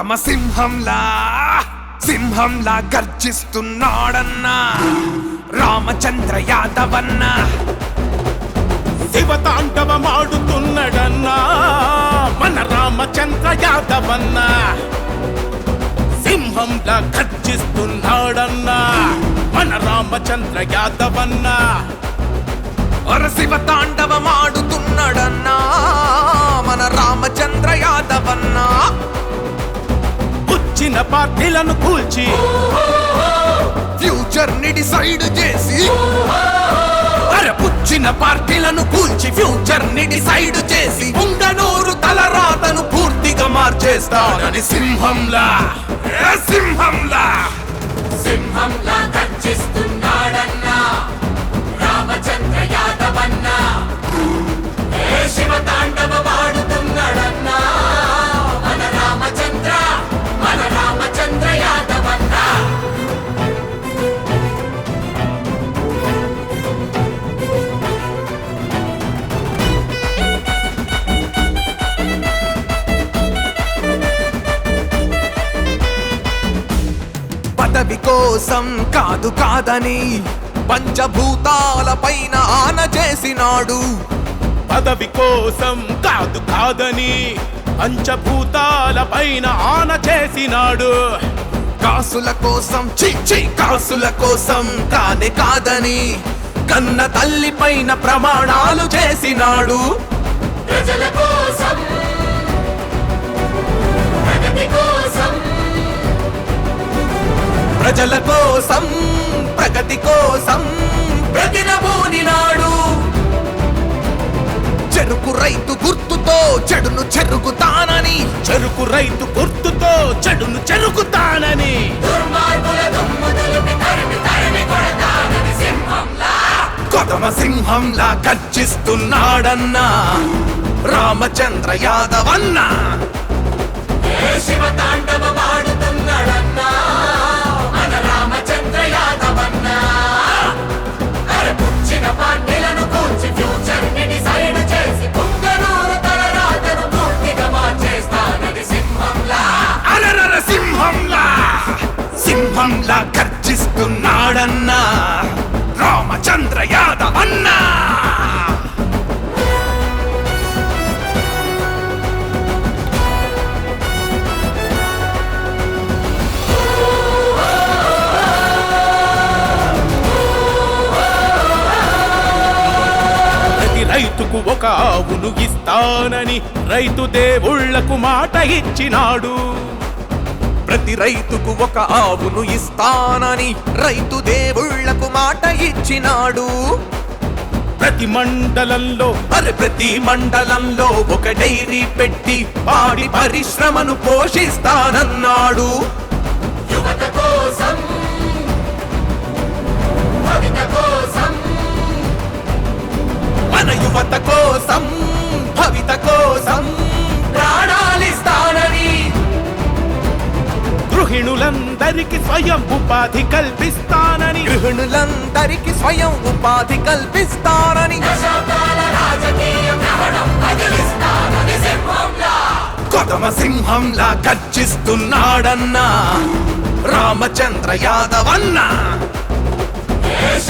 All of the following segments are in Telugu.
కొదమ సింహంలా సింహంలా గర్జిస్తున్నాడన్నా. రామచంద్ర యాదవన్న. శివతాండవమాడుతున్నడన్నా మన రామచంద్ర యాదవన్నా. సింహంలా గర్జిస్తున్నాడన్నా. మన రామచంద్ర యాదవన్నా. అర శివ తాండవమాడుతున్నాడన్నా మన రామచంద్ర యాదవన్నా. పుచ్చిన పార్టీలను కూల్చి. ఫ్యూచర్ని డిసైడ్ చేసి. అరే పుచ్చిన పార్టీలను కూల్చి. ఫ్యూచర్ని డిసైడ్ చేసి. ఉంగనూరు తలరాతను పూర్తిగా మార్చేస్తానని సింహంలా. సింహంలా? పదవి కోసం కాదు కాదని పంచభూతాల పైన ఆన చేసినాడు. పదవి కోసం కాదు కాదని పంచభూతాల పైన ఆన చేసినాడు. కాసుల కోసం చిచ్చి కాసుల కోసం కానే కాదని కన్న తల్లి పైన ప్రమాణాలు చేసినాడు. ప్రజల కోసం ప్రగతి కోసం ప్రజల కోసం ప్రగతి కోసం ప్రతినబూనినాడు చెరుకు రైతు గుర్తుతో చెడును చెరుగుతానని. చెరుకు రైతు గుర్తుతో చెడును చెరుకుతానని కొదమ సింహంలా గర్జిస్తున్నాడన్నా రామచంద్ర యాదవన్నా. శివ తాండవమాడుతున్నాడన్నా మన సింహంలా గర్జిస్తున్నాడన్నా? రామచంద్ర యాదవన్నా ప్రతి రైతుకు ఒక ఆవును ఇస్తానని రైతు దేవుళ్ళకు మాట ఇచ్చినాడు. ప్రతి రైతుకు ఒక ఆవును ఇస్తానని రైతు దేవుళ్ళకు మాట ఇచ్చినాడు. ప్రతి మండలంలో మరి ప్రతి మండలంలో ఒక డైరీ పెట్టి పాడి పరిశ్రమను పోషిస్తానన్నాడు. యువత కోసం భవిత కోసం. మన యువత కోసం గృహిణులందరికీ స్వయం ఉపాధి కల్పిస్తానని. గృహిణులందరికీ స్వయం ఉపాధి కల్పిస్తానని. కొదమ సింహంలా గర్జిస్తున్నాడన్నా. రామచంద్ర యాదవన్నా. ఏ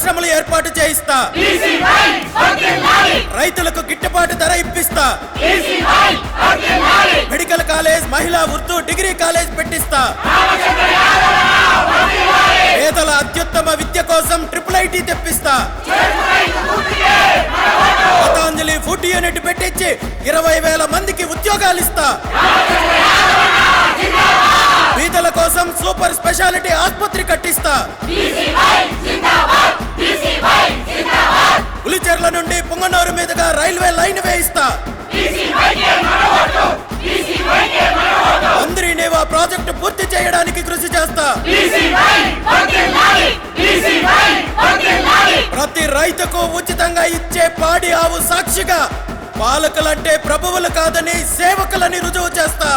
పరిశ్రమలు ఏర్పాటు చేయిస్తా. రైతులకు గిట్టుబాటు ధర ఇప్పిస్తా. మెడికల్ కాలేజ్ మహిళా ఉర్దూ డిగ్రీ కాలేజ్ పెట్టిస్తా. పేదల అత్యుత్తమ విద్య కోసం ట్రిపుల్ ఐటీ తెప్పిస్తా. పతాంజలి ఫుడ్ యూనిట్ పెట్టించి ఇరవై వేల మందికి ఉద్యోగాలు ఇస్తా స్పెషాలిటీ ఆసుపత్రి కట్టిస్తా. పులిచెర్ల నుండి పుంగనూరు మీదుగా రైల్వే లైన్ వేయిస్తా. అందరి నేవా ప్రాజెక్టు పూర్తి చేయడానికి కృషి చేస్తా. ప్రతి రైతుకు ఉచితంగా ఇచ్చే పాడి ఆవు సాక్షిగా పాలకులంటే ప్రభువులు కాదని సేవకులని రుజువు చేస్తా.